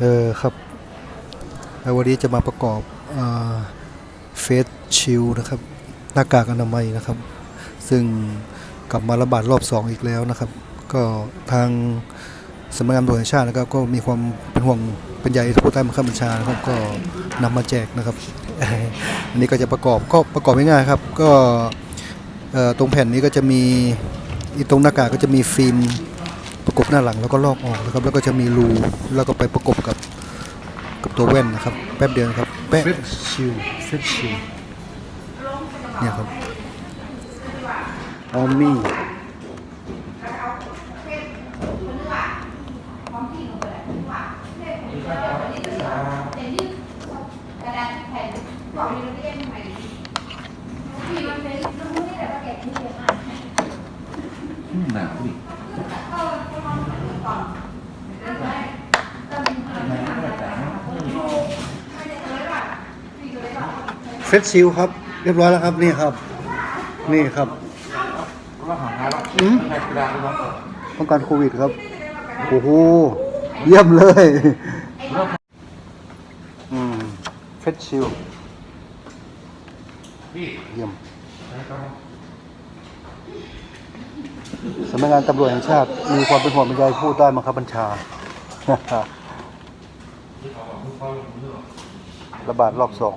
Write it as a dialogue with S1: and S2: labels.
S1: เออครับแล้วันนี้จะมาประกอบเฟสชิลนะครับหน้ากากอนามัยนะครับ ซึ่งกลับมาระบาดรอบ2อีกแล้วนะครับ ก็ทางสำนักงานตำรวจแห่งชาตินะครับก็มีความเป็นห่วงเป็นใยผู้ใต้บังคับบัญชานะครับก็นำมาแจกนะครับ อันนี้ก็จะประกอบก็ประกอบง่ายๆครับ ก็เอ่อตรงแผ่นนี้ก็จะมีอีตรงหน้ากากก็จะมีฟิล์ม ประกบหน้าหลังแล้วก็ลอกออกนะครับ แล้วก็จะมีรูแล้วก็ไปประกบกับกับตัวแว่นนะครับ แป๊บเดียวนะครับแป๊บชิลเฟสชิลเนี่ยครับออมมี่
S2: แผ่นบอกมีเรื่องใหม่ที่มันเป็นต้องไม่ได้แบบว่าเก็บที่เก็บมา
S3: หนาวดิ
S1: เฟสชิลครับ เรียบร้อยแล้วครับนี่ครับ นี่ครับ
S3: ว่าหาหาแล้ว
S1: อืม
S3: แหกกระดาษเลยเนาะ
S1: ป้องกันโควิดครับโอ้โหเยี่ยมเลยอืมเฟสชิล
S3: พี่
S1: เยี่ยมสำนักงานตำรวจแห่งชาติ มีความเป็นห่วงเป็นใยผู้ใต้บังคับบัญชา ระบาดรอบสอง